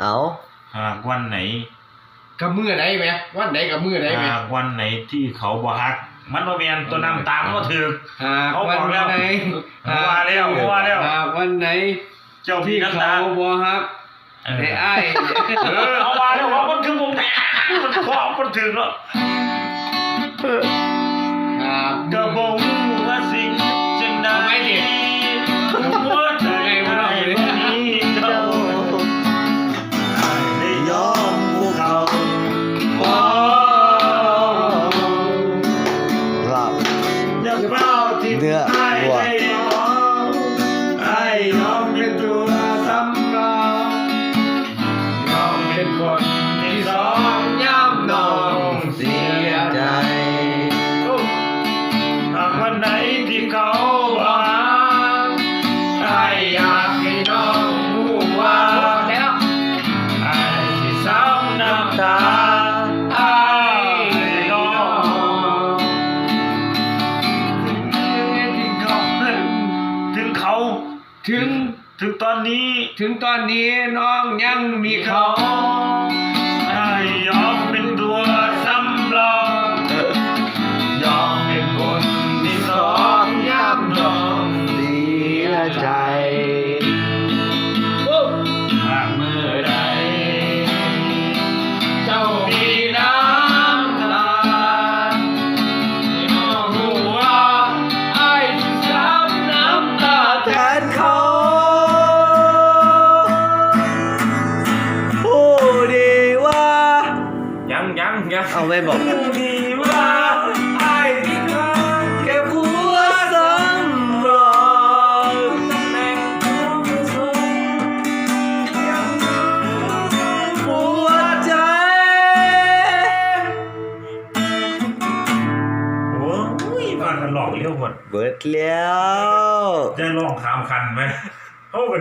เอาหากวันไหนกับมือไหนไหมวันไหนกับมือไหนไหมหากวันไหนที่เขาบ่ฮัก มันมาแมนตัวน้ำตามก็ถือหากเขาวับนอกแล้วไหนเขาว่าแล้วเขาว่าแล้วหากวันไหน เจ้ามีที่น้ำเขาตาบ่ฮักเออไอ้ไอ้ายเออเอาว่าแล้วว่ามันคือวงแหมันครอบมันถึงแล้วหากกระบ เนื้อให้วัวได้มองให้ยอมเป็นตัวสำรองยอมเป็นคน ถึงเขาถึงถึงตอนนี้ถึงตอนนี้น้องยังมีเขาไอ้ยอมเป็นตัวสำรองยอมเป็นคนที่สองย้ำน้องเสียใจ ยังยังยังเอาไม่บอกดีว่าไอ้ที่เคยแค่ผัวสำรองหัวใจโอ้ยมากันหลอกเลี้ยวหมดเบิดแล้วจะลองขามคันไหมเขา